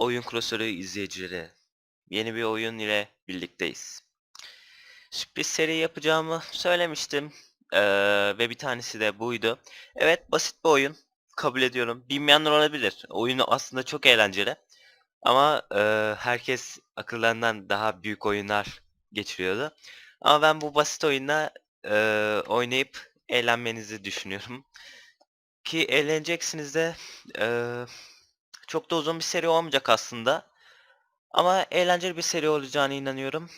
Oyun klasörü izleyicileri. Yeni bir oyun ile birlikteyiz. Sürpriz seri yapacağımı söylemiştim. Ee, ve bir tanesi de buydu. Evet basit bir oyun. Kabul ediyorum. Bilmeyenler olabilir. Oyunu aslında çok eğlenceli. Ama e, herkes akıllarından daha büyük oyunlar geçiriyordu. Ama ben bu basit oyunda e, oynayıp eğlenmenizi düşünüyorum. Ki eğleneceksiniz de e, çok da uzun bir seri olmayacak aslında. Ama eğlenceli bir seri olacağına inanıyorum.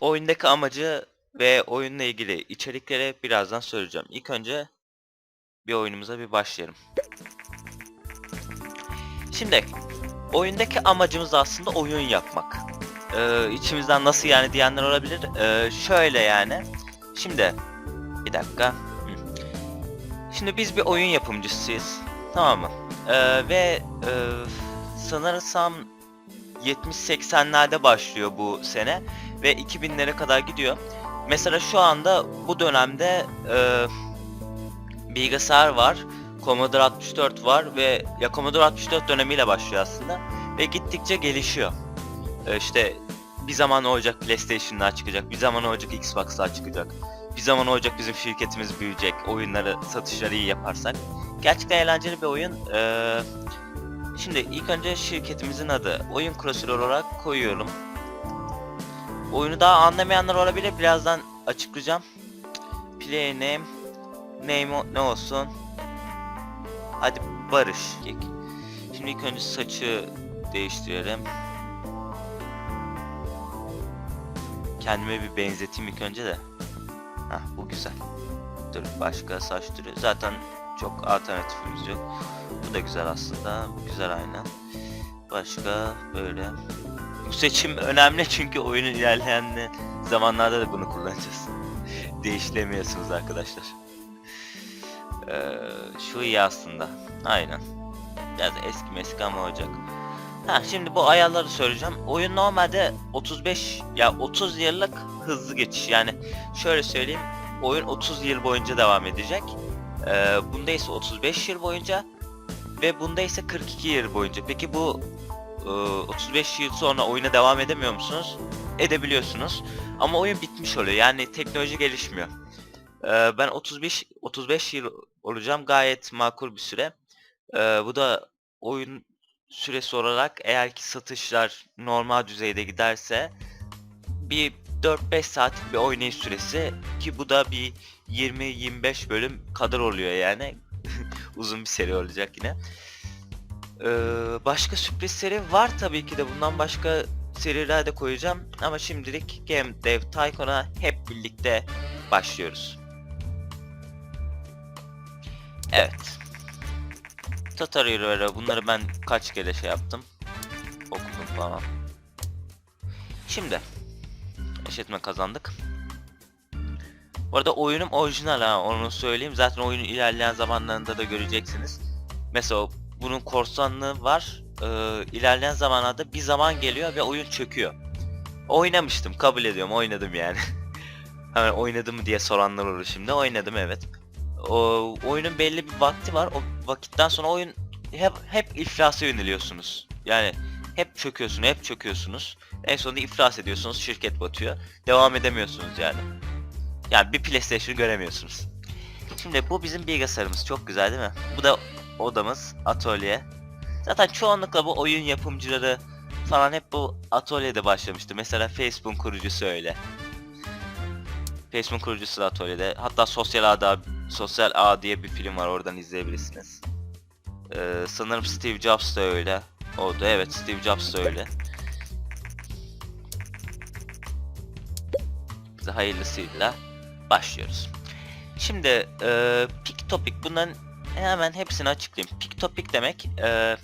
Oyundaki amacı ve oyunla ilgili içerikleri birazdan söyleyeceğim. İlk önce bir oyunumuza bir başlayalım. Şimdi oyundaki amacımız aslında oyun yapmak. Ee, içimizden nasıl yani diyenler olabilir. Ee, şöyle yani. Şimdi bir dakika. Şimdi biz bir oyun yapımcısıyız. Tamam mı? Ee, ve e, sanırsam 70-80'lerde başlıyor bu sene ve 2000'lere kadar gidiyor. Mesela şu anda bu dönemde e, bilgisayar var, Commodore 64 var ve ya Commodore 64 dönemiyle başlıyor aslında ve gittikçe gelişiyor. E, işte bir zaman olacak PlayStation'lar çıkacak, bir zaman olacak Xbox'lar çıkacak, bir zaman olacak bizim şirketimiz büyüyecek, oyunları, satışları iyi yaparsak. Gerçekten eğlenceli bir oyun. Ee, şimdi ilk önce şirketimizin adı oyun klasörü olarak koyuyorum. Oyunu daha anlamayanlar olabilir. Birazdan açıklayacağım. Play name name ne olsun? Hadi Barış. Şimdi ilk önce saçı değiştirelim. Kendime bir benzeteyim ilk önce de. Hah bu güzel. Dur başka saç türü. Zaten çok alternatifimiz yok. Bu da güzel aslında. Güzel aynen. Başka böyle. Bu seçim önemli çünkü oyunun ilerleyen zamanlarda da bunu kullanacağız. Değiştiremiyorsunuz arkadaşlar. Ee, şu iyi aslında. Aynen. Biraz eski meski ama olacak. Ha şimdi bu ayarları söyleyeceğim. Oyun normalde 35 ya 30 yıllık hızlı geçiş. Yani şöyle söyleyeyim. Oyun 30 yıl boyunca devam edecek. Ee, bunda ise 35 yıl boyunca ve bunda ise 42 yıl boyunca. Peki bu e, 35 yıl sonra oyuna devam edemiyor musunuz? Edebiliyorsunuz. Ama oyun bitmiş oluyor. Yani teknoloji gelişmiyor. Ee, ben 35 35 yıl olacağım. Gayet makul bir süre. Ee, bu da oyun süresi olarak eğer ki satışlar normal düzeyde giderse bir 4-5 saatlik bir oynayış süresi ki bu da bir 20-25 bölüm kadar oluyor yani. Uzun bir seri olacak yine. Ee, başka sürpriz seri var tabii ki de bundan başka seriler de koyacağım ama şimdilik Game Dev Tycoon'a hep birlikte başlıyoruz. Evet. Tatar Hero bunları ben kaç kere şey yaptım. Okudum falan. Şimdi işletme kazandık. Bu arada oyunum orijinal ha onu söyleyeyim. Zaten oyunun ilerleyen zamanlarında da göreceksiniz. Mesela bunun korsanlığı var. Ee, ilerleyen zamanlarda bir zaman geliyor ve oyun çöküyor. Oynamıştım kabul ediyorum oynadım yani. Hemen oynadım mı diye soranlar olur şimdi. Oynadım evet. O, oyunun belli bir vakti var. O vakitten sonra oyun hep hep iflasa yöneliyorsunuz. Yani hep çöküyorsunuz, hep çöküyorsunuz. En sonunda iflas ediyorsunuz, şirket batıyor. Devam edemiyorsunuz yani. Yani bir PlayStation göremiyorsunuz. Şimdi bu bizim bilgisayarımız çok güzel değil mi? Bu da odamız, atölye. Zaten çoğunlukla bu oyun yapımcıları falan hep bu atölyede başlamıştı. Mesela Facebook kurucusu öyle. Facebook kurucusu da atölyede. Hatta Sosyal Ağ, Sosyal Ağ diye bir film var oradan izleyebilirsiniz. Ee, sanırım Steve Jobs da öyle. Oldu evet Steve Jobs da öyle. Bize hayırlısıyla başlıyoruz. Şimdi e, Pick Topic bunların hemen hepsini açıklayayım. Pick Topic demek e,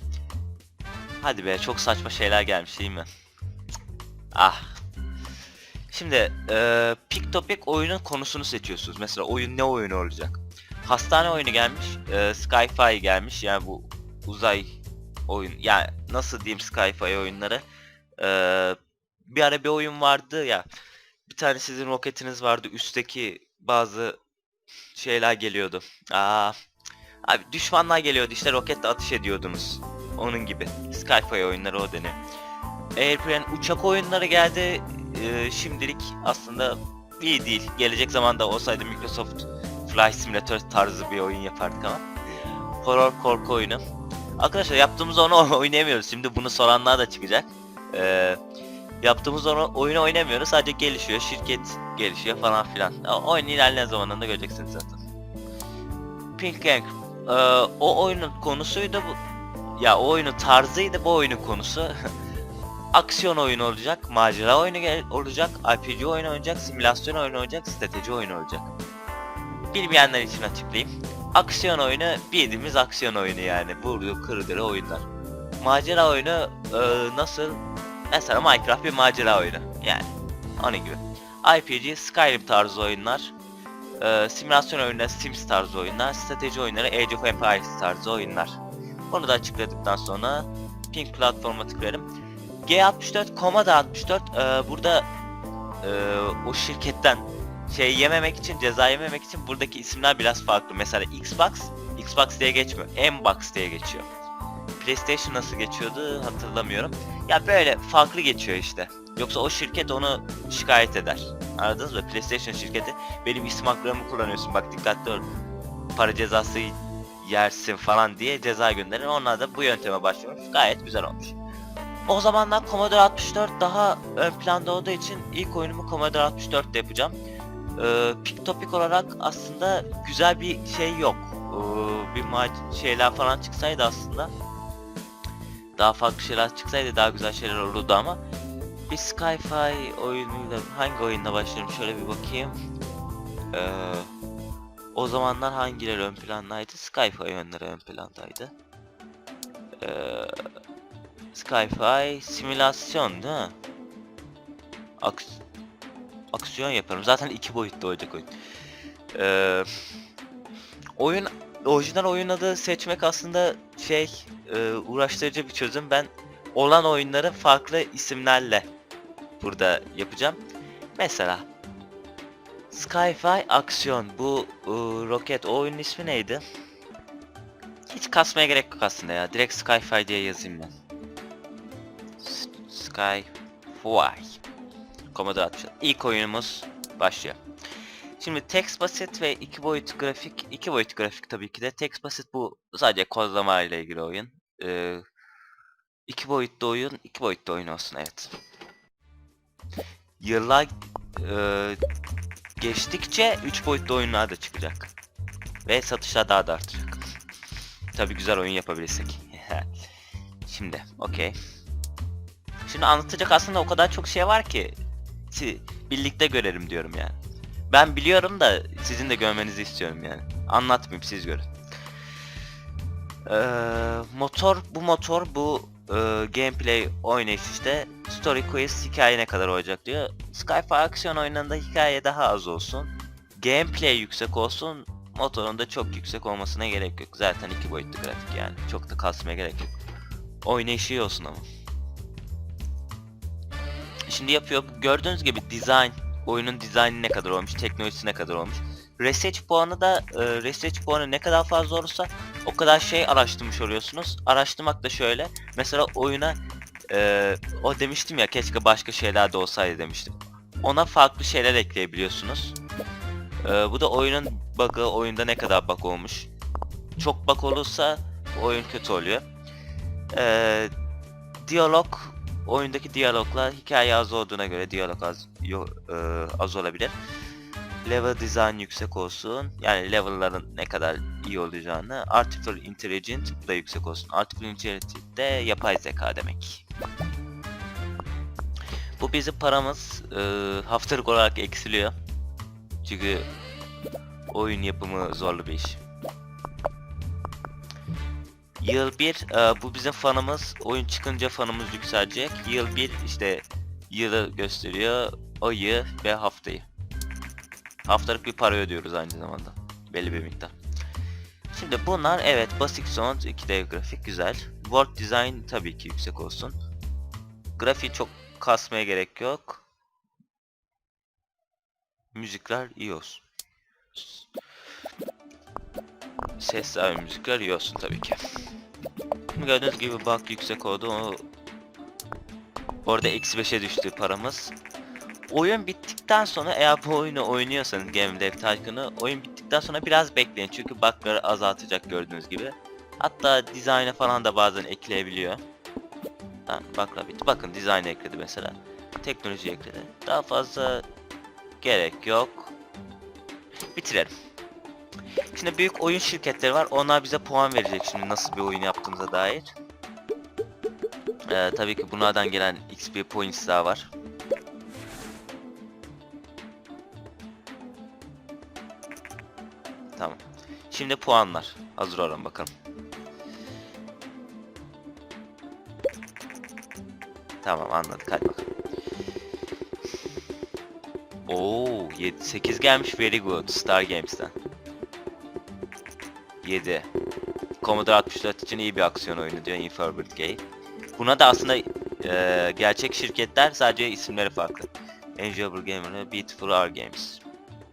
hadi be çok saçma şeyler gelmiş değil mi? Ah. Şimdi e, Pick Topic oyunun konusunu seçiyorsunuz. Mesela oyun ne oyunu olacak? Hastane oyunu gelmiş, e, Skyfi gelmiş. Yani bu uzay oyun. Yani nasıl diyeyim Skyfi oyunları? E, bir ara bir oyun vardı ya. Bir tane sizin roketiniz vardı. Üstteki bazı şeyler geliyordu. Aa, abi düşmanlar geliyordu işte roketle atış ediyordunuz. onun gibi. Skyfire oyunları o deniyor. Airplane uçak oyunları geldi. Ee, şimdilik aslında iyi değil. Gelecek zamanda olsaydı Microsoft Flight Simulator tarzı bir oyun yapardık ama. Horror korku oyunu. Arkadaşlar yaptığımız onu oynayamıyoruz. Şimdi bunu soranlar da çıkacak. Ee, yaptığımız oyunu oynamıyoruz. Sadece gelişiyor. Şirket gelişiyor falan filan. Oyun ilerleyen zamanında göreceksiniz zaten. Pink Gang. Ee, o oyunun konusuydu bu. Ya o oyunun tarzıydı bu oyunun konusu. Aksiyon oyunu olacak, macera oyunu olacak, RPG oyunu olacak, simülasyon oyunu olacak, strateji oyunu olacak. Bilmeyenler için açıklayayım. Aksiyon oyunu bildiğimiz aksiyon oyunu yani. Vurdu kırdır oyunlar. Macera oyunu e, nasıl? Mesela Minecraft bir macera oyunu. Yani onun gibi. RPG, Skyrim tarzı oyunlar. E, simülasyon oyunları, Sims tarzı oyunlar. Strateji oyunları, Age of Empires tarzı oyunlar. Bunu da açıkladıktan sonra Pink platforma tıklarım. G64, Commodore 64 e, burada e, o şirketten şey yememek için, ceza yememek için buradaki isimler biraz farklı. Mesela Xbox, Xbox diye geçmiyor. Mbox diye geçiyor. PlayStation nasıl geçiyordu hatırlamıyorum. Ya böyle farklı geçiyor işte. Yoksa o şirket onu şikayet eder. Anladınız mı? PlayStation şirketi benim isim haklarımı kullanıyorsun bak dikkatli ol. Para cezası yersin falan diye ceza gönderir. Onlar da bu yönteme başlamış. Gayet güzel olmuş. O zamanlar Commodore 64 daha ön planda olduğu için ilk oyunumu Commodore 64'te yapacağım. Ee, Pick Topic olarak aslında güzel bir şey yok. Ee, bir ma- şeyler falan çıksaydı aslında daha farklı şeyler çıksaydı daha güzel şeyler olurdu ama bir Skyfi oyunuyla hangi oyunla başlarım şöyle bir bakayım. Ee, o zamanlar hangileri ön plandaydı? Skyfi oyunları ön plandaydı. Ee, Skyfi simülasyon değil mi? Aks aksiyon yaparım. Zaten iki boyutlu olacak oyun. Ee, oyun orijinal oyun adı seçmek aslında şey e, uğraştırıcı bir çözüm. Ben olan oyunları farklı isimlerle burada yapacağım. Mesela Skyfi Aksiyon. Bu e, roket o oyunun ismi neydi? Hiç kasmaya gerek yok aslında ya. Direkt Skyfi diye yazayım ben. S- Skyfi. Commodore 64. İlk oyunumuz başlıyor. Şimdi text basit ve iki boyut grafik, iki boyut grafik tabii ki de. Text basit bu sadece kodlama ile ilgili oyun. Ee, iki boyutlu oyun, iki boyutlu oyun olsun evet. Yıllar e, geçtikçe üç boyutlu oyunlar da çıkacak. Ve satışlar daha da artacak. Tabii güzel oyun yapabilirsek. Şimdi, okey. Şimdi anlatacak aslında o kadar çok şey var ki birlikte görelim diyorum yani. Ben biliyorum da sizin de görmenizi istiyorum yani. Anlatmayayım siz görün. Ee, motor bu motor bu e, gameplay oynayış işte story quiz hikaye ne kadar olacak diyor. Skyfire aksiyon oyunlarında hikaye daha az olsun. Gameplay yüksek olsun. Motorun da çok yüksek olmasına gerek yok. Zaten iki boyutlu grafik yani. Çok da kasmaya gerek yok. Oynayışı iyi olsun ama. Şimdi yapıyor. Gördüğünüz gibi design, oyunun dizaynı ne kadar olmuş, teknolojisi ne kadar olmuş. Research puanı da e, research puanı ne kadar fazla olursa o kadar şey araştırmış oluyorsunuz. Araştırmak da şöyle. Mesela oyuna e, o demiştim ya keşke başka şeyler de olsaydı demiştim. Ona farklı şeyler ekleyebiliyorsunuz. E, bu da oyunun bug'ı, oyunda ne kadar bug olmuş. Çok bug olursa oyun kötü oluyor. E, diyalog oyundaki diyaloglar hikaye az olduğuna göre diyalog az yo, e, az olabilir. Level design yüksek olsun. Yani level'ların ne kadar iyi olacağını. Artificial Intelligence da yüksek olsun. Artificial Intelligence de yapay zeka demek. Bu bizim paramız e, haftalık olarak eksiliyor. Çünkü oyun yapımı zorlu bir iş. Yıl 1 bu bizim fanımız. Oyun çıkınca fanımız yükselecek. Yıl 1 işte yılı gösteriyor. Ayı ve haftayı. Haftalık bir para ödüyoruz aynı zamanda. Belli bir miktar. Şimdi bunlar evet Basic Sound 2D grafik güzel. World Design tabii ki yüksek olsun. Grafiği çok kasmaya gerek yok. Müzikler iyi olsun. Ve müzikler iyi olsun tabii ki. Bakın gördüğünüz gibi bug yüksek oldu. O Orada eksi 5'e düştü paramız. Oyun bittikten sonra eğer bu oyunu oynuyorsanız Game Dev Tycoon'u oyun bittikten sonra biraz bekleyin çünkü bug'ları azaltacak gördüğünüz gibi. Hatta dizayna falan da bazen ekleyebiliyor. Tamam bug'lar bitti. Bakın dizaynı ekledi mesela. Teknoloji ekledi. Daha fazla gerek yok. Bitirelim. Şimdi büyük oyun şirketleri var. Onlar bize puan verecek şimdi nasıl bir oyun yaptığımıza dair. Ee, tabii ki bunlardan gelen XP points daha var. Tamam. Şimdi puanlar. Hazır olun bakalım. Tamam anladık hadi bakalım. Oo 7 8 gelmiş very good Star Games'ten. 7. Commodore 64 için iyi bir aksiyon oyunu diyor Inferbird Game. Buna da aslında eee, gerçek şirketler sadece isimleri farklı. Enjoyable Gamer Beautiful R Games.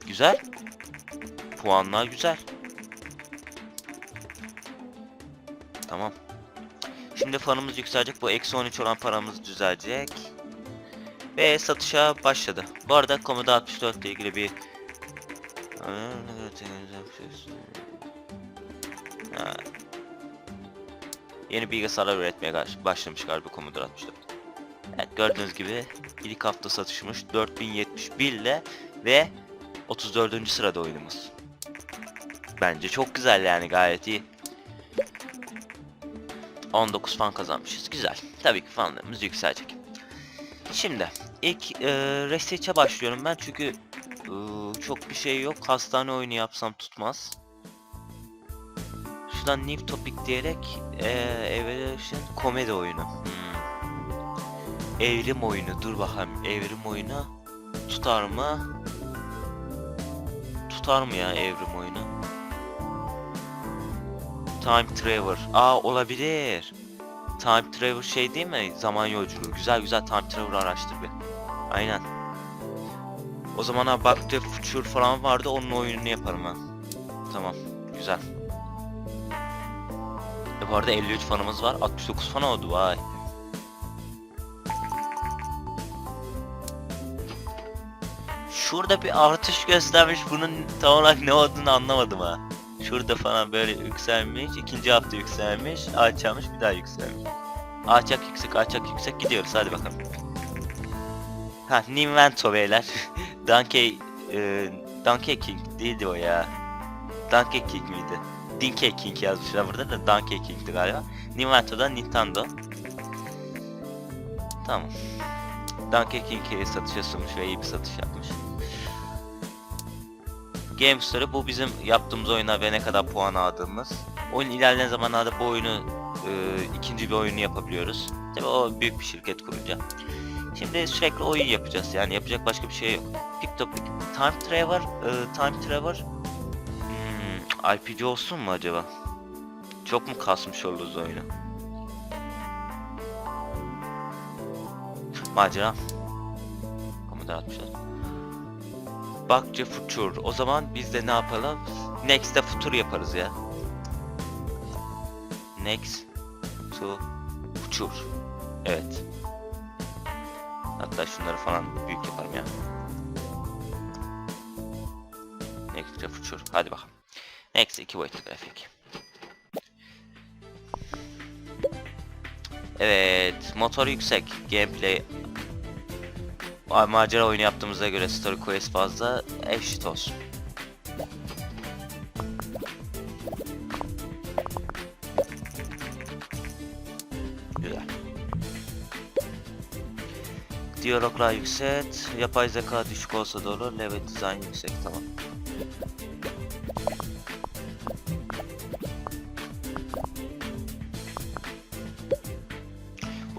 Güzel. Puanlar güzel. Tamam. Şimdi fanımız yükselecek. Bu eksi 13 olan paramız düzelecek. Ve satışa başladı. Bu arada Commodore 64 ile ilgili bir Ha. Yeni bilgisayarlar üretmeye baş- başlamış galiba Commodore 64. Evet gördüğünüz gibi ilk hafta satışmış 4071 ile ve 34. sırada oyunumuz. Bence çok güzel yani gayet iyi. 19 fan kazanmışız. Güzel. Tabii ki fanlarımız yükselecek. Şimdi ilk e, Research'e başlıyorum ben çünkü e, çok bir şey yok. Hastane oyunu yapsam tutmaz. Şuradan new topic diyerek e, Evolution komedi oyunu. Hmm. Evrim oyunu. Dur bakalım. Evrim oyunu tutar mı? Tutar mı ya evrim oyunu? Time Traveler. Aa olabilir. Time Traveler şey değil mi? Zaman yolculuğu. Güzel güzel Time Traveler araştır bir. Aynen. O zaman ha Back to Future falan vardı onun oyununu yaparım ben. Tamam. Güzel. Bu arada 53 fanımız var. 69 fan oldu vay. Şurada bir artış göstermiş. Bunun tam olarak ne olduğunu anlamadım ha. Şurada falan böyle yükselmiş. ikinci hafta yükselmiş. Alçalmış bir daha yükselmiş. Alçak yüksek alçak yüksek gidiyoruz hadi bakalım. Ha Ninvento beyler. Donkey e, Donkey King değildi o ya. Donkey King miydi? Dinkey King yazmışlar burada da Donkey King'di galiba. Ninvento'da Nintendo. Tamam. Donkey King'i satışa sunmuş ve iyi bir satış yapmış. Game Story bu bizim yaptığımız oyuna ve ne kadar puan aldığımız. Oyun ilerleyen zamanlarda bu oyunu e, ikinci bir oyunu yapabiliyoruz. Tabii o büyük bir şirket kurunca. Şimdi sürekli oyun yapacağız yani yapacak başka bir şey yok. Pick topic. Time Traveler, e, Time Traveler hmm, RPG olsun mu acaba? Çok mu kasmış oluruz oyunu? Macera. Commodore 64. Bakça Future. O zaman biz de ne yapalım? Next'te Future yaparız ya. Next to Future. Evet. Hatta şunları falan büyük yaparım ya. Next to Future. Hadi bakalım. Next iki boyutlu grafik. Evet, motor yüksek, gameplay Ma- macera oyunu yaptığımıza göre story quest fazla eşit olsun. Güzel. Diyaloglar yüksek, yapay zeka düşük olsa da olur, level design yüksek tamam.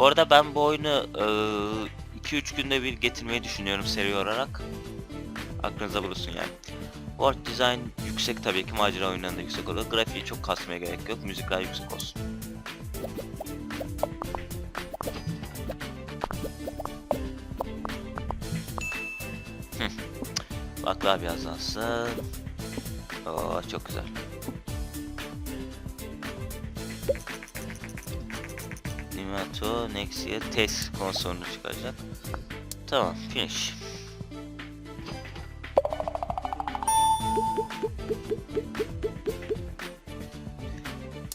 Bu arada ben bu oyunu eee 2-3 günde bir getirmeyi düşünüyorum seri olarak. Aklınıza bulunsun yani. World design yüksek tabii ki macera oyunlarında yüksek olur. Grafiği çok kasmaya gerek yok. Müzikler yüksek olsun. Hı. Baklar biraz azalsın. Oo çok güzel. Next year test konsolunu çıkaracak. Tamam finish.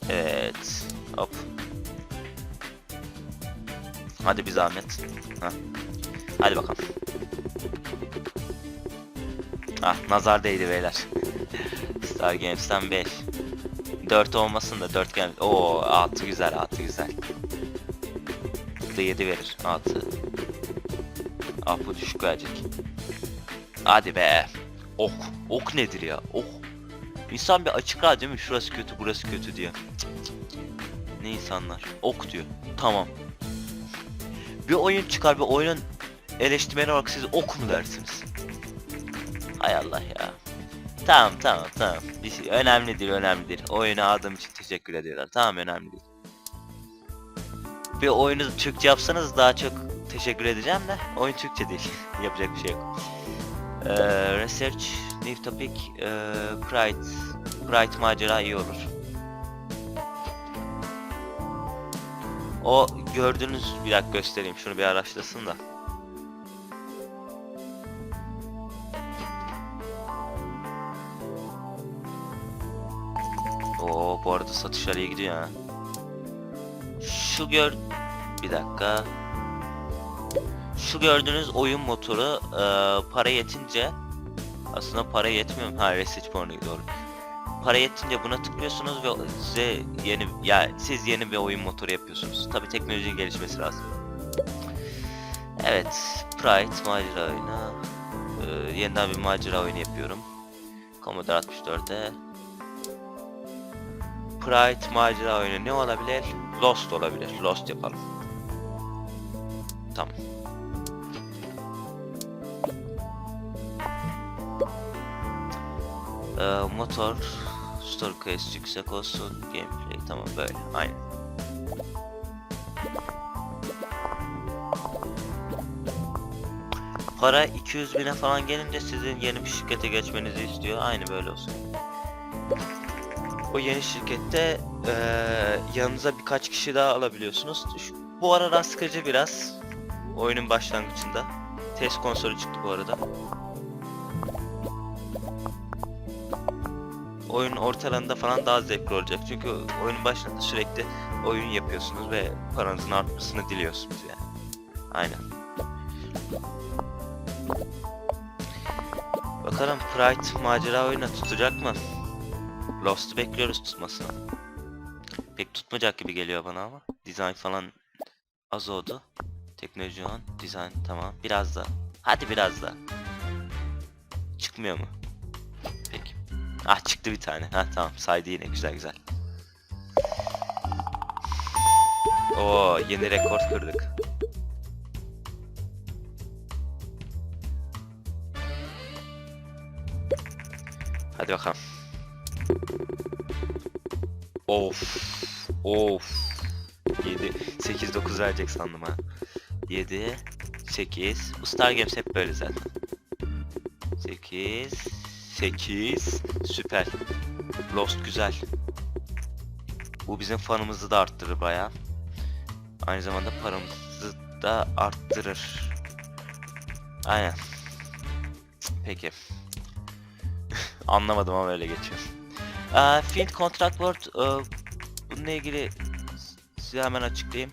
Evet. Hop. Hadi bir zahmet. Hah. Hadi bakalım. Ah nazar değdi beyler. Star Games'ten 5. 4 olmasın da 4 gel. Oo 6 güzel 6 güzel. Bu da 7 verir 6. Ah bu düşük verecek. Hadi be. Ok. Ok nedir ya? Ok. İnsan bir açık radyo değil mi? Şurası kötü burası kötü cık. Ne insanlar? Ok diyor. Tamam. Bir oyun çıkar bir oyunun eleştirmeni olarak siz ok mu dersiniz? Hay Allah ya. Tamam tamam tamam. Bir şey, önemli değil önemli aldığım için teşekkür ediyorlar. Tamam önemli değil. Bir oyunu Türkçe yapsanız daha çok teşekkür edeceğim de oyun Türkçe değil. Yapacak bir şey yok. Ee, research, new topic, ee, Pride. Pride macera iyi olur. O gördüğünüz bir dakika göstereyim. Şunu bir araştırsın da. Oo bu arada satışlar iyi gidiyor ha. Şu gör... Bir dakika. Şu gördüğünüz oyun motoru eee, para yetince aslında para yetmiyor mu? Ha Research Porno doğru. Para yetince buna tıklıyorsunuz ve size yeni ya siz yeni bir oyun motoru yapıyorsunuz. Tabi teknolojinin gelişmesi lazım. Evet, Pride macera oyunu. Eee, yeniden bir macera oyunu yapıyorum. Commodore 64'e. Pride macera oyunu ne olabilir? Lost olabilir. Lost yapalım. Tamam. Ee, motor, story quest yüksek olsun, gameplay tamam böyle, aynen. Para 200 bine falan gelince sizin yeni bir şirkete geçmenizi istiyor, aynı böyle olsun. O yeni şirkette eee, yanınıza birkaç kişi daha alabiliyorsunuz. Bu ara rast sıkıcı biraz. Oyunun başlangıcında. Test konsolu çıktı bu arada. Oyun ortalarında falan daha zevkli olacak. Çünkü oyunun başında sürekli oyun yapıyorsunuz ve paranızın artmasını diliyorsunuz yani. Aynen. Bakalım Pride macera oyunu tutacak mı? Lost'u bekliyoruz tutmasını. Pek tutmayacak gibi geliyor bana ama. Design falan az oldu. Teknoloji on, design tamam. Biraz daha. Hadi biraz daha. Çıkmıyor mu? Peki. Ah çıktı bir tane. Ha tamam saydı yine güzel güzel. Oo yeni rekor kırdık. Hadi bakalım. Of. Of. 7 8 9 verecek sandım ha. 7 8 Bu Star Games hep böyle zaten. 8 8 Süper. Lost güzel. Bu bizim fanımızı da arttırır baya. Aynı zamanda paramızı da arttırır. Aynen. Peki. Anlamadım ama öyle geçiyor. Ee, Field Contract Word e, bununla ilgili size hemen açıklayayım.